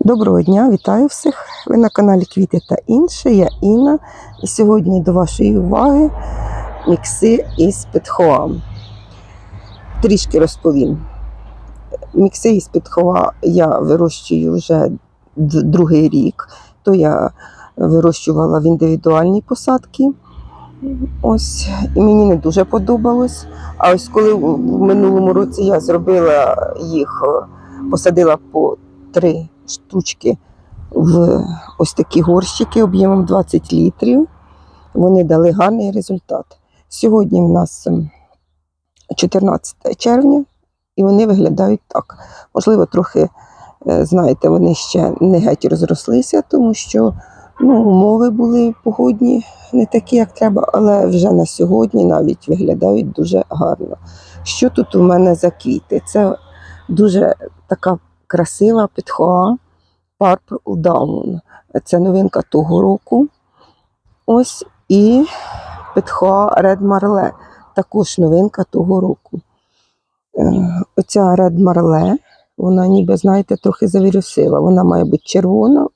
Доброго дня, вітаю всіх! Ви на каналі Квіти та інше. Я Інна. І сьогодні до вашої уваги мікси із Петхоа. Трішки розповім. Мікси із Петхоа я вирощую вже другий рік. То я вирощувала в індивідуальній посадці. Ось, і мені не дуже подобалось. А ось коли в минулому році я зробила їх, посадила по три штучки в ось такі горщики об'ємом 20 літрів. Вони дали гарний результат. Сьогодні в нас ем, 14 червня, і вони виглядають так. Можливо, трохи, е, знаєте, вони ще не геть розрослися, тому що ну, умови були погодні не такі, як треба, але вже на сьогодні навіть виглядають дуже гарно. Що тут у мене за квіти? Це дуже така красива підхоа Purple Down. Це новинка того року. Ось і підхоа Red Marle. Також новинка того року. Е, Оця Red Marle, вона ніби, знаєте, трохи завірюсила. Вона має бути червона,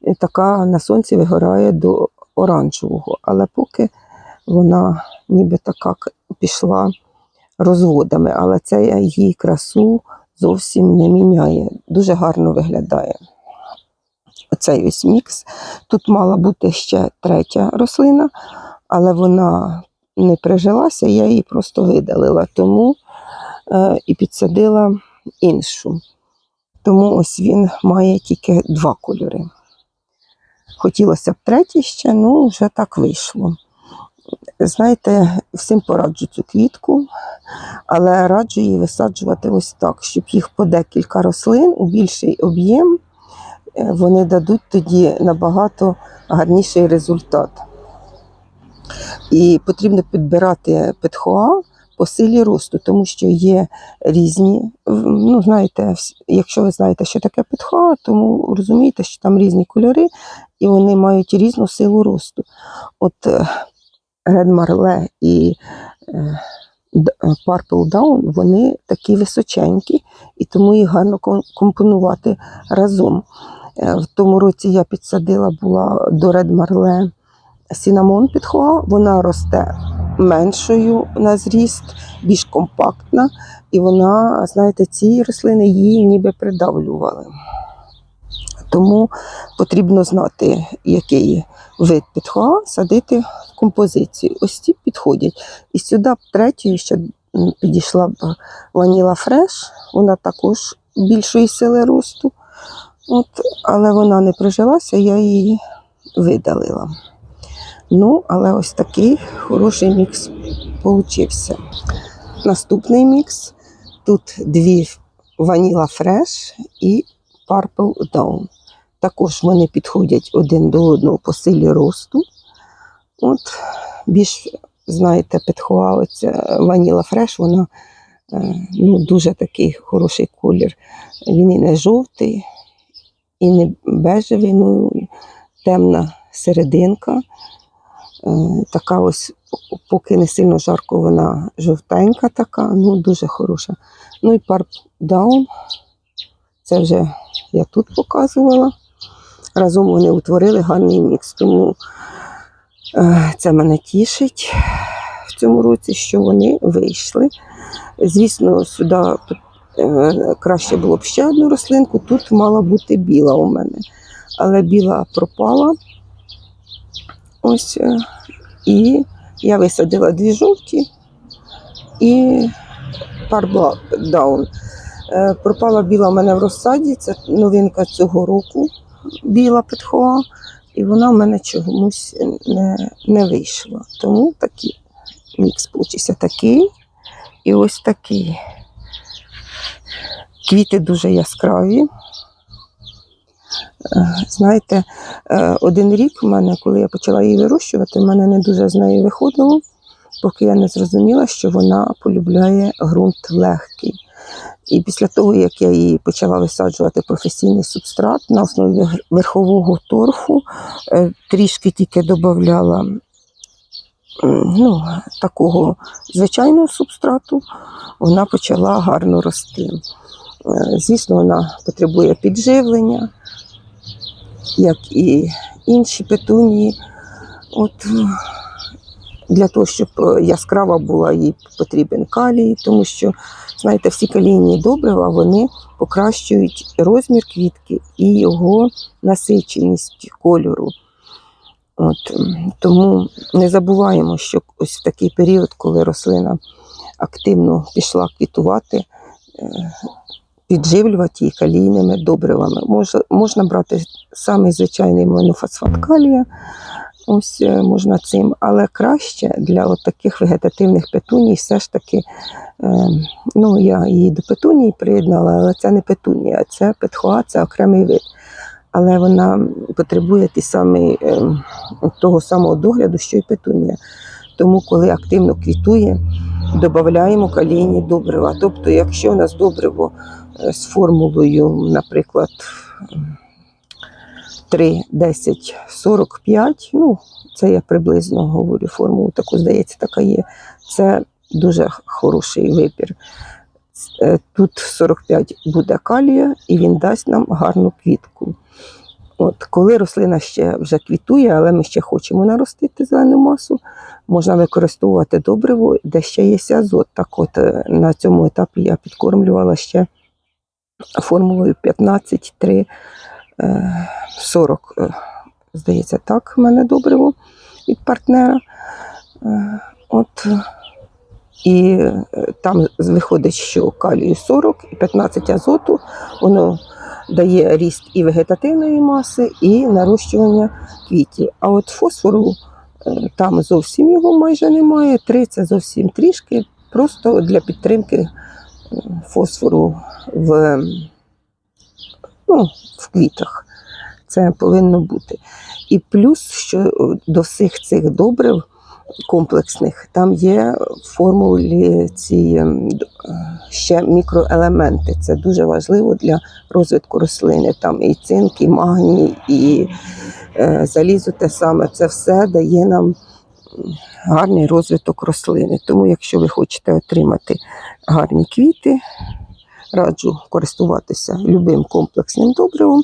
і така на сонці вигорає до оранжевого. Але поки вона ніби така пішла розводами, але це її красу зовсім не міняє. Дуже гарно виглядає. Оцей ось мікс. Тут мала бути ще третя рослина, але вона не прижилася, я її просто видалила тому е, і підсадила іншу. Тому ось він має тільки два кольори. Хотілося б третій ще, ну вже так вийшло. Знаєте, всім пораджу цю квітку, але раджу її висаджувати ось так, щоб їх по декілька рослин у більший об'єм вони дадуть тоді набагато гарніший результат. І потрібно підбирати петхоа по силі росту, тому що є різні. Ну, знаєте, якщо ви знаєте, що таке петхоа, тому розумієте, що там різні кольори, і вони мають різну силу росту. От е, Red Marle і е, е, Purple Down, вони такі височенькі, і тому їх гарно компонувати разом. Е, В тому році я підсадила була до Red Marle Cinnamon підхоа, вона росте меншою на зріст, більш компактна, і вона, знаєте, ці рослини її ніби придавлювали. Тому потрібно знати, який вид підхоа садити в композицію. Ось ці підходять. І сюди третьою ще підійшла б ваніла фреш, вона також більшої сили росту. От, але вона не прижилася, я її видалила. Ну, але ось такий хороший мікс получився. Наступний мікс. Тут дві ваніла фреш і Purple Down. Також вони підходять один до одного по силі росту. От, більш, знаєте, підхова оця ваніла фреш, вона е, ну, дуже такий хороший колір. Він і не жовтий, і не бежевий, ну, темна серединка. Е, Така ось, поки не сильно жарко, вона жовтенька така, ну дуже хороша. Ну і Purple Down, це вже я тут показувала. Разом вони утворили гарний мікс. Тому е, це мене тішить в цьому році, що вони вийшли. Звісно, сюди краще було б ще одну рослинку. Тут мала бути біла у мене. Але біла пропала. Ось. е, І я висадила дві жовті і парбла даун. Е, Пропала біла в мене в розсаді, це новинка цього року, біла петхоа, і вона в мене чомусь не, не вийшла. Тому такий мікс получився такий і ось такий. Квіти дуже яскраві. Е, Знаєте, е, один рік у мене, коли я почала її вирощувати, в мене не дуже з нею виходило, поки я не зрозуміла, що вона полюбляє ґрунт легкий. І після того, як я її почала висаджувати професійний субстрат на основі верхового торфу, е, трішки тільки додавала ну, такого звичайного субстрату, вона почала гарно рости. Звісно, вона потребує підживлення, як і інші петунії. От, е, для того, щоб е, яскрава була, їй потрібен калій, тому що, знаєте, всі калійні добрива вони покращують розмір квітки і його насиченість кольору. От, тому не забуваємо, що ось в такий період, коли рослина активно пішла квітувати, е, підживлювати її калійними добривами. Може, можна брати самий звичайний монофосфат калія, ось е, можна цим, але краще для от таких вегетативних петуній все ж таки, е, ну я її до петунії приєднала, але це не петунія, це петхоа, це окремий вид. Але вона потребує ті самі, е, того самого догляду, що й петунія. Тому, коли активно квітує, додаємо калійні добрива. Тобто, якщо у нас добриво е, з формулою, наприклад, 3, 10, 45, ну, це я приблизно говорю формулу, таку, здається, така є. Це дуже хороший вибір. Е, Тут 45 буде калія, і він дасть нам гарну квітку. От, коли рослина ще вже квітує, але ми ще хочемо наростити зелену масу, можна використовувати добриво, де ще є азот. Так от е, на цьому етапі я підкормлювала ще формулою 15, 3, е, 40. е, Здається, так в мене добриво від партнера. От, і там виходить, що калію 40 і 15 азоту, воно дає ріст і вегетативної маси, і нарощування квітів. А от фосфору е, там зовсім його майже немає. Три це зовсім трішки, просто для підтримки е, фосфору в, ну, в квітах. Це повинно бути. І плюс, що до всіх цих добрив комплексних там є в формулі ці е, ще мікроелементи. Це дуже важливо для розвитку рослини. Там і цинк, і магній, і е, залізо те саме. Це все дає нам гарний розвиток рослини. Тому, якщо ви хочете отримати гарні квіти, раджу користуватися любим комплексним добривом,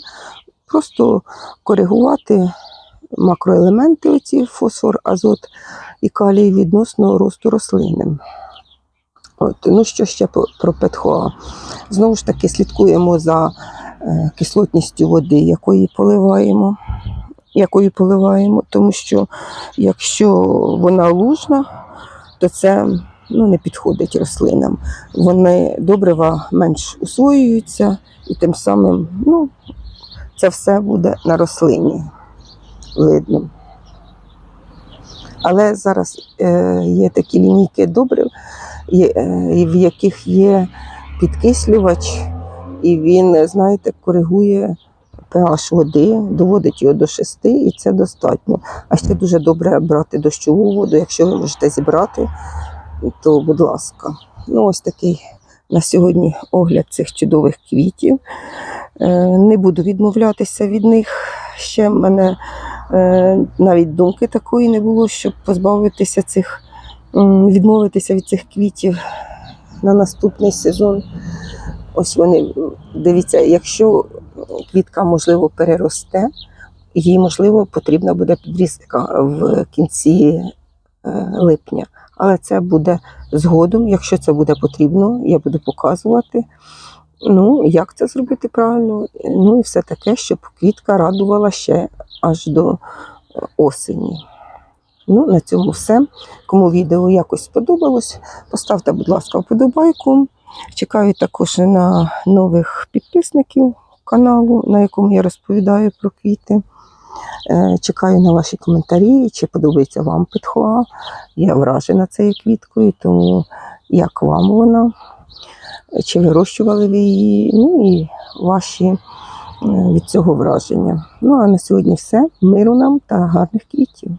просто коригувати макроелементи, оці фосфор, азот і калій відносно росту рослини. От, ну що ще про петхоа? Знову ж таки, слідкуємо за е, кислотністю води, якої поливаємо, якою поливаємо, тому що якщо вона лужна, то це ну, не підходить рослинам. Вони добрива менш усвоюються, і тим самим ну, це все буде на рослині видно. Але зараз е, є такі лінійки добрив, е, в яких є підкислювач, і він, знаєте, коригує pH води, доводить його до 6, і це достатньо. А ще дуже добре брати дощову воду. Якщо ви можете зібрати, то будь ласка. Ну, ось такий на сьогодні огляд цих чудових квітів. Е, Не буду відмовлятися від них. Ще мене навіть думки такої не було, щоб позбавитися цих, відмовитися від цих квітів на наступний сезон. Ось вони, дивіться, якщо квітка, можливо, переросте, їй, можливо, потрібна буде підрізка в кінці е, липня. Але це буде згодом, якщо це буде потрібно, я буду показувати. Ну, як це зробити правильно? Ну і все таке, щоб квітка радувала ще аж до е, осені. Ну, на цьому все. Кому відео якось сподобалось, поставте, будь ласка, вподобайку. Чекаю також на нових підписників каналу, на якому я розповідаю про квіти. Е, Чекаю на ваші коментарі, чи подобається вам петхоа. Я вражена цією квіткою, тому як вам вона, чи вирощували ви її, ну і ваші е, від цього враження. Ну а на сьогодні все. Миру нам та гарних квітів.